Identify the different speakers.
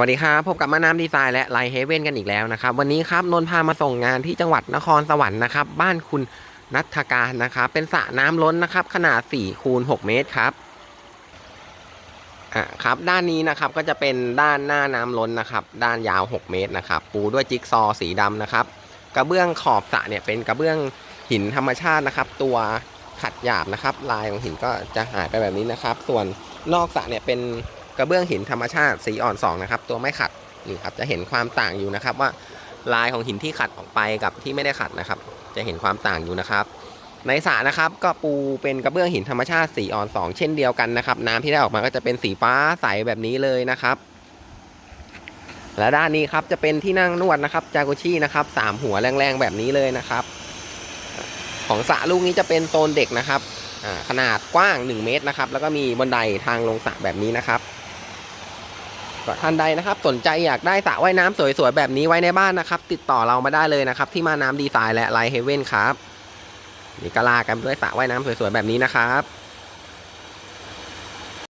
Speaker 1: วัสดีครับ พบกับมาน้ำดีไซน์และไลท์เฮเว่นกันอีกแล้วนะครับ วันนี้ครับนนท์พามาส่งงานที่จังหวัดนครสวรรค์นะครับ บ้านคุณนัทการนะครับ เป็นสระน้ำล้นนะครับ ขนาด4คูณ6เมตรครับอะครับ ด้านนี้นะครับก็จะเป็นด้านหน้าน้ำล้นนะครับ ด้านยาว 6 เมตรนะครับ ปูด้วยจิ๊กซอว์สีดำนะครับ กระเบื้องขอบสระเนี่ยเป็นกระเบื้องหินธรรมชาตินะครับ ตัวขัดหยาบนะครับ ลายของหินก็จะหายไปแบบนี้นะครับ ส่วนนอกสระเนี่ยเป็น กระเบื้องหินธรรมชาติสีอ่อนสองนะครับตัวไม่ขัดนี่ครับจะเห็นความต่างอยู่นะครับว่าลายของหินที่ขัดออกไปกับที่ไม่ได้ขัดนะครับ จะเห็นความต่างอยู่นะครับ ในสระนะครับก็ปูเป็นกระเบื้องหินธรรมชาติสีอ่อนสองเช่นเดียวกันนะครับ น้ำที่ได้ออกมาก็จะเป็นสีฟ้าใสแบบนี้เลยนะครับ และด้านนี้ครับจะเป็นที่นั่งนวดนะครับจากุชี่นะครับสามหัวแรงๆแบบนี้เลยนะครับ ของสระลูกนี้จะเป็นโซนเด็กนะครับขนาดกว้าง 1 เมตรนะครับ แล้วก็มีบันไดทางลงสระแบบนี้นะครับ ท่านใดนะครับ สนใจอยากได้สระว่ายน้ำสวยๆ แบบนี้ไว้ในบ้านนะครับ ติดต่อเรามาได้เลยนะครับ ที่มาน้ำดีไซน์และไลท์เฮเว่นครับนี่ก็ลากันด้วยสระว่ายน้ำสวยๆแบบนี้นะครับ